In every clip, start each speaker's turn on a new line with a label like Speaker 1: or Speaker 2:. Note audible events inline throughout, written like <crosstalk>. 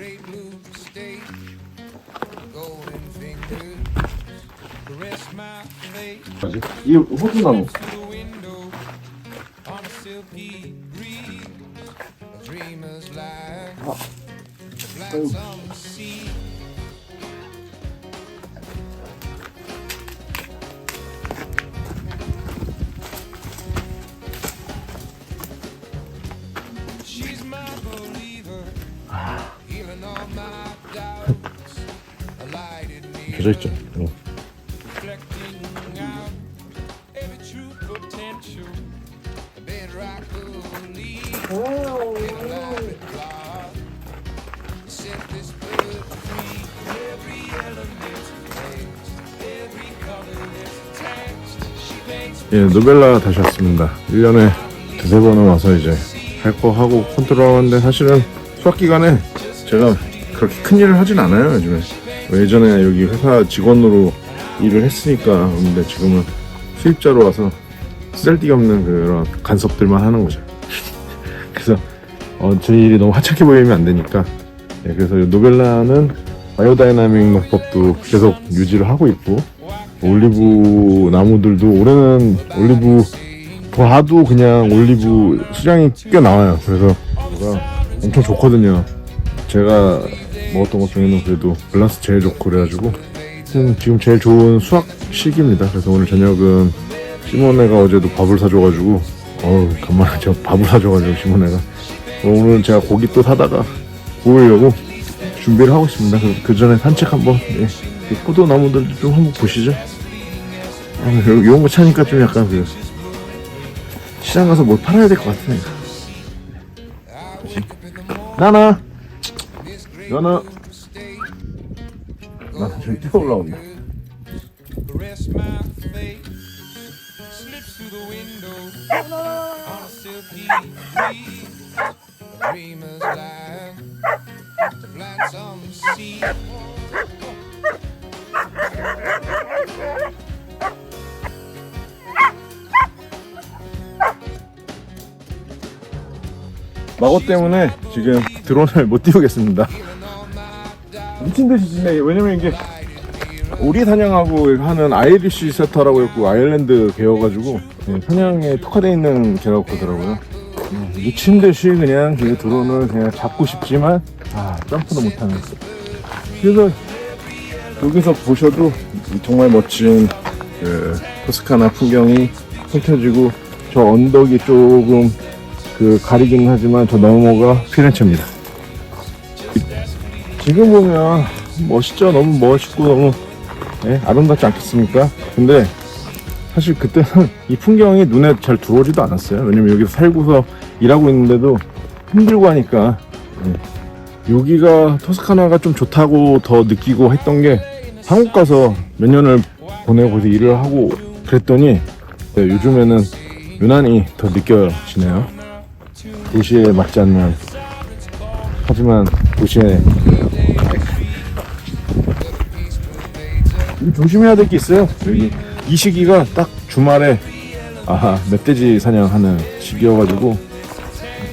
Speaker 1: great blue state, golden fingers, caress my face. Attached. She paints
Speaker 2: 예, 노벨라 다시 왔습니다. 1년에 두세 번은 와서 이제 할 거 하고 컨트롤 하는데 사실은 수학 기간에 제가 그렇게 큰 일을 하진 않아요, 요즘에. 예전에 여기 회사 직원으로 일을 했으니까. 근데 지금은 수입자로 와서 쓸데기 없는 그런 간섭들만 하는 거죠. <laughs> 그래서 어, 제 일이 너무 하찮게 보이면 안 되니까. 예, 그래서 이 노벨라는 바이오다이나믹 농법도 계속 유지를 하고 있고 올리브 나무들도 올해는 올리브 봐도 그냥 올리브 수량이 꽤 나와요. 그래서 엄청 좋거든요. 제가 먹었던 것 중에는 그래도 밸런스 제일 좋고 그래가지고 지금, 제일 좋은 수확 시기입니다. 그래서 오늘 저녁은 시모네가 어제도 밥을 사줘가지고 어우 간만에 저 밥을 사줘가지고 시모네가 오늘 제가 고기 또 사다가 구우려고 준비를 하고 있습니다. 그, 그 전에 산책 한번 예. 이 포도 나무들 좀 한번 보시죠. 아, 요, 이런 거 차니까 좀 약간 그 시장 가서 뭘 팔아야 될 것 같아. 그치? 나 나, 나나, 나 저기 뛰어
Speaker 1: sea.
Speaker 2: 마고 때문에 지금 드론을 못 띄우겠습니다. 미친 듯이 지네. 왜냐면 이게 우리 사냥하고 하는 아이리쉬 세터라고 했고 아일랜드 개여가지고 예, 사냥에 특화되어 있는 개라고 그러더라고요. 음, 미친 듯이 그냥 그 드론을 그냥 잡고 싶지만 아 점프도 못하는. 그래서 여기서 보셔도 정말 멋진 그 토스카나 풍경이 펼쳐지고 저 언덕이 조금 그 가리긴 하지만 저 너머가 피렌체입니다. 지금 보면 멋있죠? 너무 멋있고 너무 예, 아름답지 않겠습니까? 근데 사실 그때는 이 풍경이 눈에 잘 들어오지도 않았어요. 왜냐면 여기서 살고서 일하고 있는데도 힘들고 하니까 예. 여기가 토스카나가 좀 좋다고 더 느끼고 했던 게 한국 가서 몇 년을 보내고 일을 하고 그랬더니 네, 요즘에는 유난히 더 느껴지네요. 도시에 맞지 않는 하지만 도시에 조심해야 될 게 있어요. 여기 이 시기가 딱 주말에 아하 멧돼지 사냥하는 시기여가지고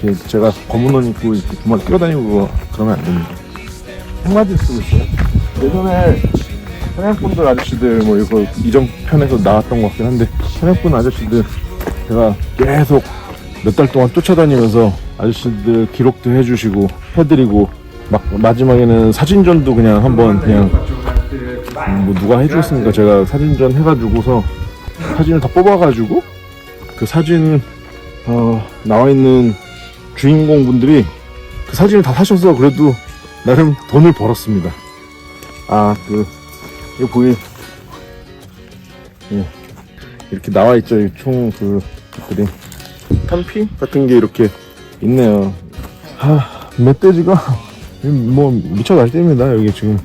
Speaker 2: 이렇게 제가 검은 옷 입고 이렇게 주말 뛰어다니고 그거 그러면 안 됩니다. 행마지 쓰고 있어요. 예전에 사냥꾼들 아저씨들 뭐 이거 이전 편에서 나왔던 것 같긴 한데 사냥꾼 아저씨들 제가 계속 몇 달 동안 쫓아다니면서 아저씨들 기록도 해주시고 해드리고 막 마지막에는 사진전도 그냥 한번 그냥 음, 뭐 누가 해주겠습니까? 제가 사진전 해가지고서 사진을 다 뽑아가지고 그 사진 어, 나와 있는 주인공 분들이 그 사진을 다 사셔서 그래도 나름 돈을 벌었습니다. 아 그 이거 보이 예 이렇게 나와 있죠 총 그 것들이 탄피 같은 게 이렇게 있네요. 하 멧돼지가 <laughs> 뭐 미쳐 날때입니다 여기 지금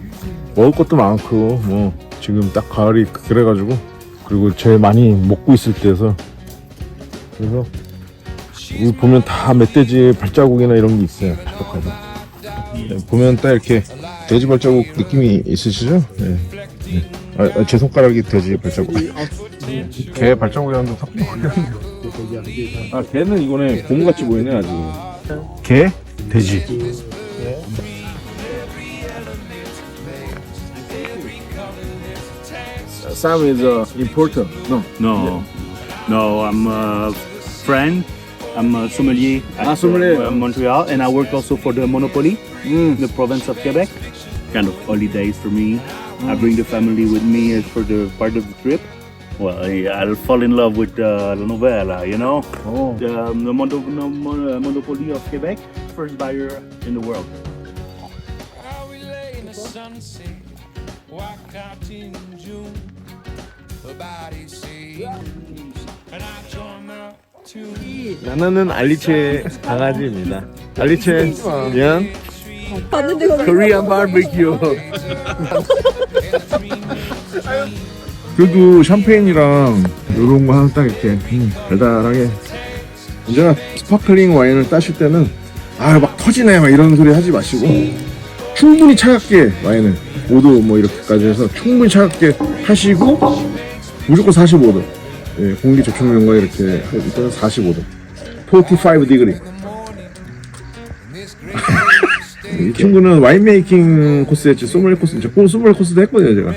Speaker 2: 먹을 것도 많고 뭐 지금 딱 가을이 그래가지고 그리고 제일 많이 먹고 있을 때여서. 그래서 여기 보면 다 멧돼지 발자국이나 이런 게 있어요 바닥에도 네, 보면 딱 이렇게 돼지 발자국 느낌이 있으시죠? 네. 네. 아, 아, 제 손가락이 돼지 발자국. 개 발자국이랑 좀 섞여 아 개는 이거네 고무같이 보이네 아직 개? 돼지 Sam is a importer. No.
Speaker 3: No, no, I'm a friend. I'm a sommelier at
Speaker 2: Ah, sommelier.
Speaker 3: uh, Montreal, and I work also for the Monopoly, in the province of Quebec. Kind of holidays for me. I bring the family with me as for the part of the trip. Well, I, I'll fall in love with uh, La Novella, you know?
Speaker 2: Oh.
Speaker 3: The, um, the Mono, no, Mono- Monopoly of Quebec, first buyer in the world.
Speaker 1: How we lay in the sunset, walk out in June.
Speaker 4: 나나는 알리체 강아지입니다. 알리체, 미안.
Speaker 5: 봤는데
Speaker 4: 코리안 바베큐.
Speaker 2: 그래도 샴페인이랑 이런 거 하나 딱 이렇게 음, 달달하게 언제나 스파클링 와인을 따실 때는 아 막 터지네 막 이런 소리 하지 마시고 충분히 차갑게 와인을 5도 뭐 이렇게까지 해서 충분히 차갑게 하시고 무조건 45도 예, 공기 저촉면과 이렇게 할 때는 45도 45 디그리 <laughs> 이 친구는 와인 메이킹 코스 했지 소믈리에 코스 이제 소믈리에 코스도 했거든요 제가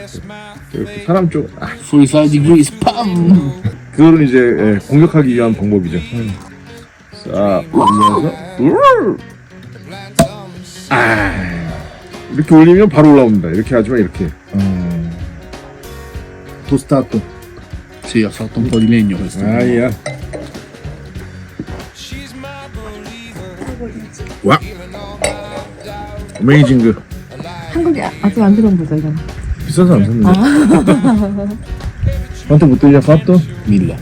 Speaker 2: 이렇게 사람 쪽 아,
Speaker 6: 45 degrees, pam!
Speaker 2: 그거는 이제 예, 공격하기 위한 방법이죠. 자, 올려서 울! 아, 이렇게 올리면 바로 올라옵니다. 이렇게 하지만 이렇게.
Speaker 6: Tostato. Sì, ha fatto un po' di legno questo.
Speaker 1: believer,
Speaker 2: 와. 어메이징그.
Speaker 5: 한국에 아직 안 들어온 거죠 이거
Speaker 2: 비싸서 안 샀는데. 한테 못 들냐 값도?
Speaker 6: Mille.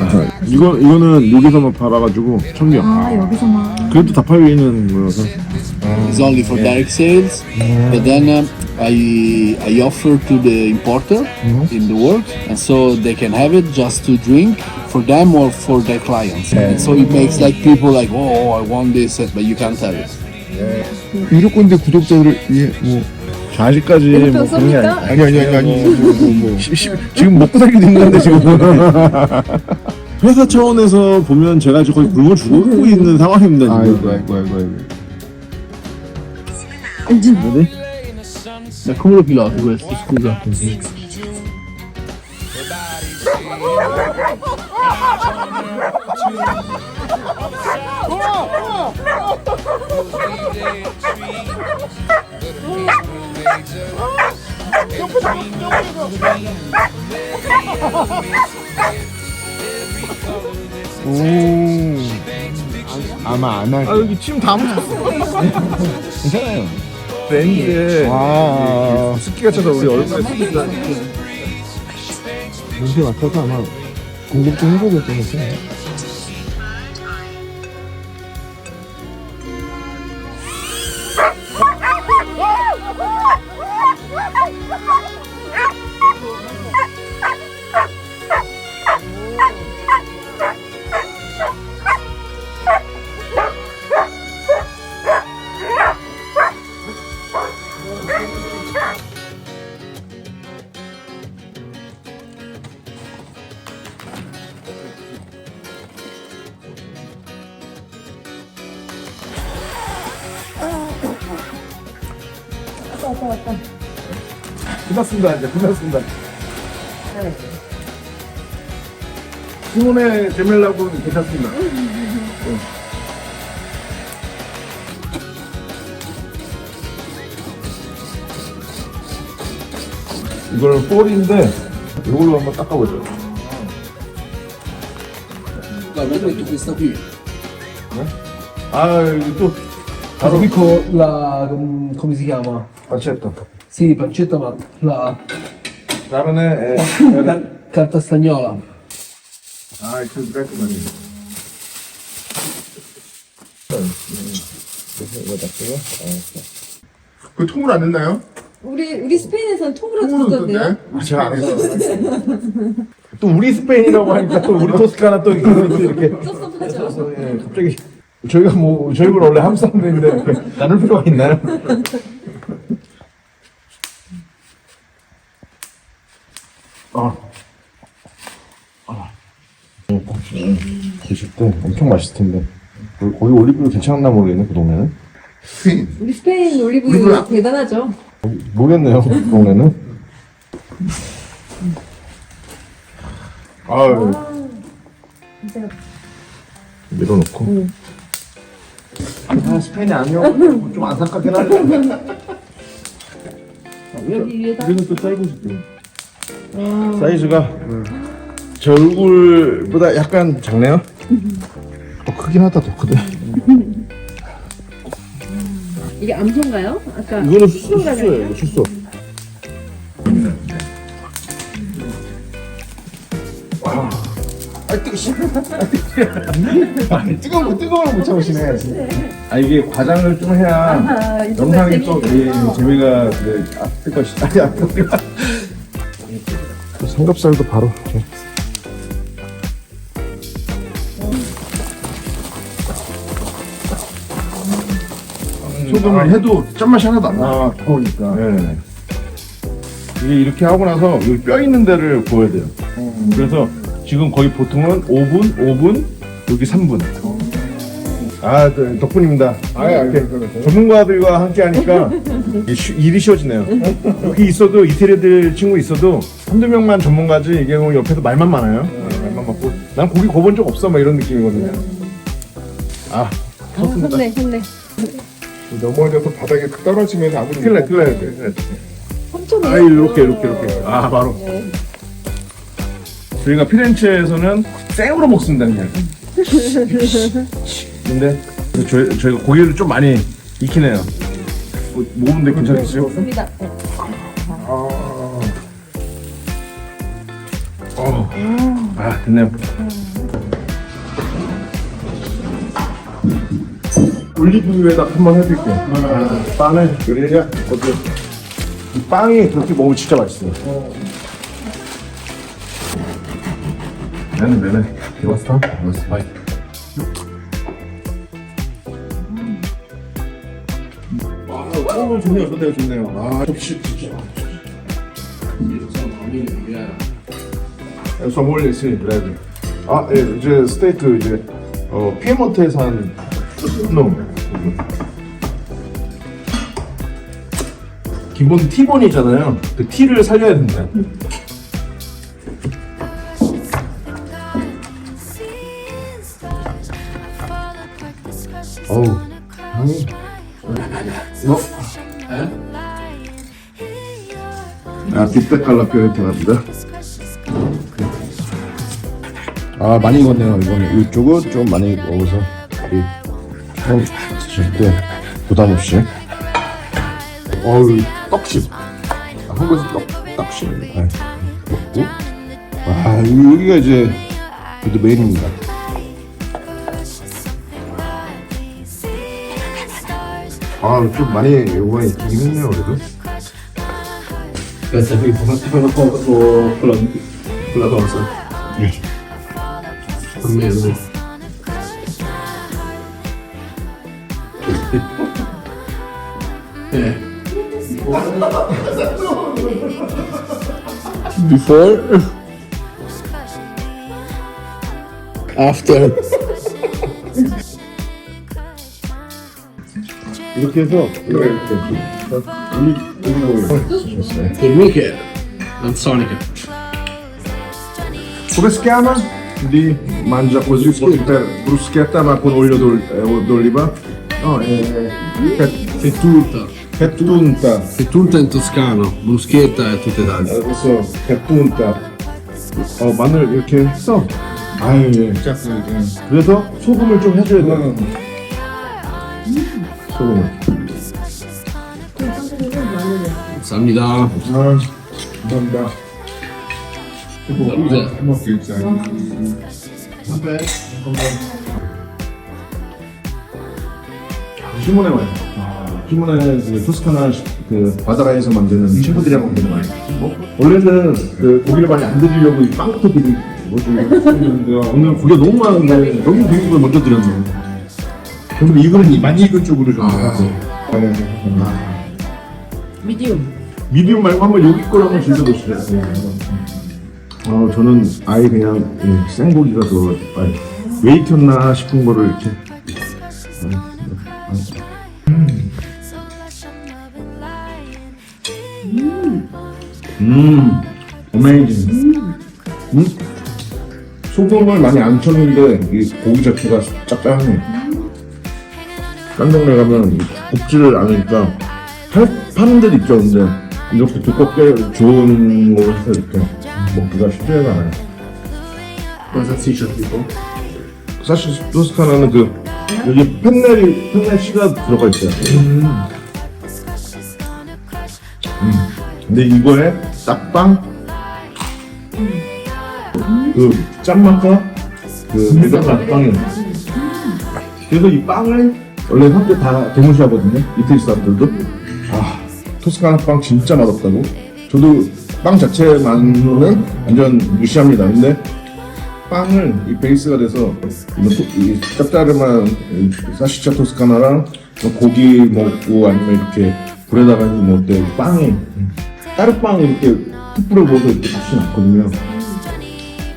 Speaker 2: 아, 이거 이거는 여기서만 팔아가지고 청경.
Speaker 5: 아 여기서만
Speaker 2: 그래도 다 팔려 있는 거여서.
Speaker 6: It's only for direct sales. But then um, I I offer to the importer in the work, and so they can have it just to drink for them or for their clients. And so it makes like people like, oh, I want this, but you can't have it.
Speaker 2: 유료권대 구독자들을 위해 뭐
Speaker 5: 이것도
Speaker 2: 뭐 그런 게 아니? 아니 아니 아니 아니 뭐, 뭐, 뭐. 시- 시- 지금 먹고 살기 힘든데 지금 회사 차원에서 보면 제가 지금 거의 굶어 죽고 있는 상황입니다 지금 아이고 아이고 아이고 아이고
Speaker 6: come lo piloti questo? Scusa.
Speaker 4: 아마 안 할.
Speaker 2: 아 여기 침 다 묻었어
Speaker 4: 괜찮아요.
Speaker 2: 렌즈에
Speaker 4: 아,
Speaker 2: 습기가 차서 우리 얼굴에 습기가
Speaker 4: 냄새 맡아서 아마 공급증 해보겠죠,
Speaker 2: 끝났습니다 이제 끝났습니다 시몬의 제멜라군 괜찮습니다 네. 이걸 볼인데 이걸로 한번 닦아보죠
Speaker 6: questa qui.
Speaker 2: 아 이거 또
Speaker 6: Vado qui con la. com- come si chiama?
Speaker 2: 파체타
Speaker 6: Sì, pancetta, ma la
Speaker 2: 다른 애
Speaker 6: car- carta stagnola.
Speaker 2: 아, 그 깔끔하네. 그 통을 안 냈나요?
Speaker 5: 우리 우리 스페인에서는 통으로
Speaker 2: 통으로
Speaker 5: 줬던데요?
Speaker 2: 아, 제가 안 했어요. <laughs> 또 우리 스페인이라고 하니까 또 우리 토스카나 또 이렇게
Speaker 5: 섭섭하죠
Speaker 2: 예, 갑자기 저희가 뭐 저희가 원래 사람들인데 이렇게 나눌 필요가 있나요? <laughs> 아. 아. 드실 때 엄청 맛있을 텐데 거기 거기 올리브유 괜찮나 모르겠네 그 동네는
Speaker 5: 우리 스페인 올리브유 대단하죠
Speaker 2: 모르겠네요 그 동네는 아유,
Speaker 5: 진짜
Speaker 2: 밀어놓고.
Speaker 4: 아, 스페인이 아니요. 좀 안타깝긴 하네.
Speaker 5: 여기 위에다
Speaker 2: 여기는 또 싶대. 사이즈가 제 얼굴보다 약간 작네요. 어, 크긴 하다, 더 크대.
Speaker 5: 이게 암소인가요? 아까
Speaker 2: 이거는 이거 수수. 와. 아, 뜨거, 씨. 아, 뜨거운 거, 뜨거운 거못 참으시네. 아, 이게 과장을 좀 해야
Speaker 5: 아,
Speaker 2: 영상이 또. 예, 재미가 그, 아, 뜨거, 씨. 아니, 안 뜨거. 삼겹살도 바로. 이렇게. 소금을 해도 짠맛이 하나도 안 나. 아, 더우니까. 네네네. 이게 이렇게 하고 나서 여기 뼈 있는 데를 구워야 돼요. 그래서 지금 거의 보통은 5분, 5분, 여기 3분. 아, 네, 덕분입니다. 아, 이렇게 전문가들과 함께 하니까 <laughs> 쉬- 일이 쉬워지네요. 여기 있어도 이태리 들 친구 있어도 한두 명만 전문가지 이게 뭐 옆에서 말만 많아요. 네, 말만 많고 난 고기 구워본 적 없어 막 이런 느낌이거든요. 아,
Speaker 5: 아, 혼내 혼내
Speaker 7: 넘어져서 바닥에 떨어지면 아무리
Speaker 2: 큰일 날, 큰일 날.
Speaker 5: 삼촌이에요?
Speaker 2: 아, 이렇게, 이렇게, 이렇게. 아, 바로.
Speaker 5: 네.
Speaker 2: 저희가 피렌체에서는 생으로 먹습니다, 그냥. 근데 저희, 저희가 고기를 좀 많이 익히네요. 뭐, 먹는데 괜찮겠어요?
Speaker 5: 좋습니다 네.
Speaker 2: 아, 됐네요. 올리브유에다 한번 해드릴게요. 아, 빵을 요리해야 어때? 이 빵이 그렇게 먹으면 진짜 맛있어요. 네네. 왔어? 왔어. 바이. 아, 오, 좋네요, 좋네요, 좋네요. 아, 접시, 접시. 소몰리스 브레드. 아, 예, 이제 스테이크 이제 어 피에몬테산 놈. 기본 티본이잖아요. 그 티를 살려야 된다. 어우, 향이. 너? 아, 뒷백갈라 뼈이트랍니다. 아 많이 익었네요 이거는 이쪽은 좀 많이 먹어서 우리 처음 드실 때 부담 없이 어우 떡집 아, 한국에서 떡 떡집 네. 먹고 와 이- 여기가 이제 이제 메인입니다 아좀 많이 요거에 있긴 했네요 그래도
Speaker 6: cosa. Per me no. Eh. Before After
Speaker 2: 이 렇게 해서 이렇게 이렇게
Speaker 6: Formiche non sonica.
Speaker 2: Come si chiama? Di mangia così per bruschetta ma con olio d'ol- eh, d'oliva? No, è
Speaker 6: Fettunta.
Speaker 2: fettunta.
Speaker 6: Fettunta in toscano, bruschetta e tutte tante.
Speaker 2: 그래서 fettunta. 어 마늘 이렇게 했어. 아유 예. 그래서 소금을 좀 해줘야 돼. 소금을.
Speaker 6: Samnida.
Speaker 2: 아, 감사합니다. 시모네 와인. 시모네 그 토스카나 시- 그 바다라에서 만드는 친구들이랑 만드는 와인. 뭐, 원래는 그 고기를 많이 안 드리려고 이 빵부터 드리 뭐지 했는데 오늘 고기가 너무 많은데 여기 고기를 먼저 드렸네. 그럼 이거는 많이 익은 쪽으로 좀. 아, 네. 아.
Speaker 5: 미디움
Speaker 2: 미디움 말고 한번 여기 걸 한번 즐겨보시죠. 어, 저는 아예 그냥 예, 생고기가 더 아예 왜 익혔나 싶은 거를 이렇게 음, 어메이징. 음? 소금을 많이 안 쳤는데 이 고기 자체가 짭짤하네. 깐동네 가면 이 굽지를 않으니까 팔, 파는 데도 있죠. 근데 이렇게 두껍게 좋은 걸로 해서 이렇게 먹기가 쉽지가 않아요.
Speaker 6: C'è tipo?
Speaker 2: 사실 토스카나는 그 여기 펜넬이 펜넬 씨가 들어가 있어요. 음. 근데 이거에 딱빵 그 짠맛과 그 매콤한 빵이 그래서 이 빵을 원래 한때 다 개무시하거든요. 이태리 사람들도 아 토스카나 빵 진짜 맛없다고. 저도 빵 자체만은 완전 무시합니다. 근데 빵을 이 베이스가 돼서 이 토- 이 짭짤한 이 사시차 토스카나랑 뭐 고기 먹고 아니면 이렇게 불에다가 해서 먹을 때 빵이 까르빵 이렇게 툭불을 먹어도 이렇게 맛이 났거든요.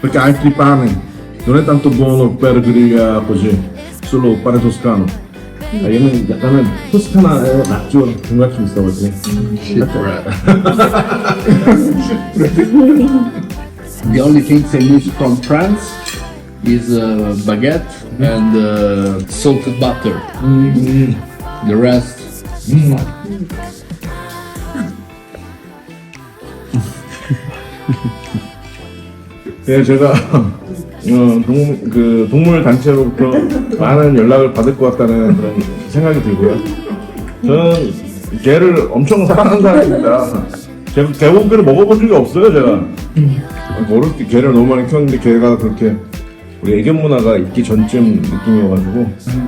Speaker 2: Perché altri pane non è tanto. 아, 얘는 약간은 토스카나의 맛조 중간쯤 있어가지고. <laughs>
Speaker 6: Shit bread. the only things I miss from France is uh, baguette and uh, salted butter. The rest, <laughs>
Speaker 2: 예, 제가 어, 동, 그 동물 단체로부터 <laughs> 많은 연락을 받을 것 같다는 그런 생각이 들고요. 저는 개를 엄청 사랑하는 사람입니다. 제가 개고기를 먹어본 적이 없어요, 제가. 어릴 때 개를 너무 많이 키웠는데 개가 그렇게 우리 애견 문화가 있기 전쯤 느낌이어가지고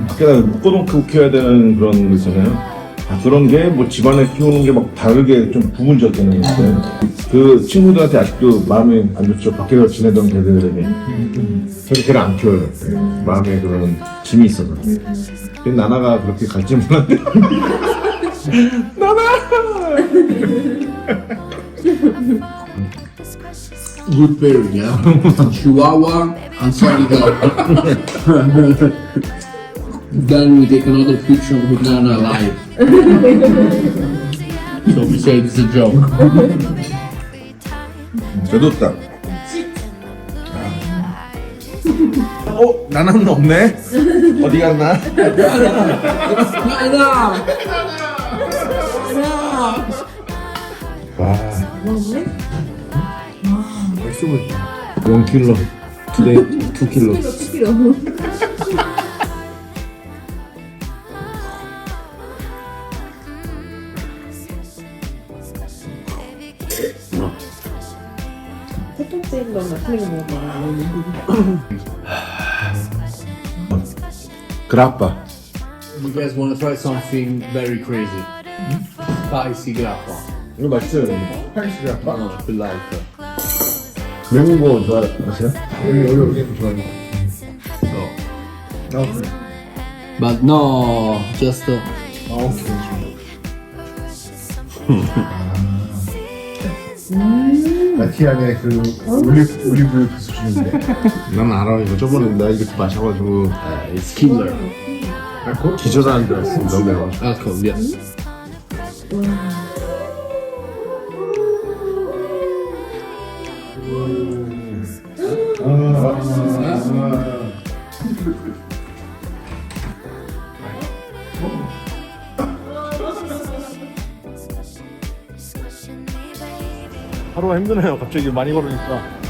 Speaker 2: 밖에다 묶어놓고 키워야 되는 그런 거 있잖아요. 아, 그런 게 뭐 집안에 키우는 게 막 다르게 좀 부분적이는 건데 그 친구들한테 아직도 마음이 안 좋죠. 밖에서 지내던 개들에게. 저는 걔를 안 키워요. 마음에 그런 짐이 있어서. 근데 나나가 그렇게 갈지 몰랐는데. <laughs>
Speaker 6: good pairing, yeah? <laughs> Chihuahua and <laughs> Solido. then we take another picture with Nana alive. so we say it's a joke.
Speaker 2: 저도 딱. 어? 나나는 없네? 어디 갔나? 와. 맛있어 보인다. 1킬로. 투데이 2킬로. 그라빠.
Speaker 6: You guys want to try something very crazy? Spicy grappa.
Speaker 2: 이거 맛있어요. 스파이시 그라빠.
Speaker 6: No, if you like.
Speaker 2: 매운 거 좋아하세요?
Speaker 7: 여기 여기 여기 좋아하는
Speaker 6: But no, just uh,
Speaker 7: 아 오케이 나 티안의 그 올리브 올리브 그 수준인데 <laughs>
Speaker 2: 난 알아. 이거 저번에 나 이거 마셔가지고
Speaker 6: uh, it's killer.
Speaker 2: 기절하는 줄 알았어. 너무 매워.
Speaker 6: Alcohol, yes.
Speaker 2: 힘드네요. 갑자기 많이 걸으니까.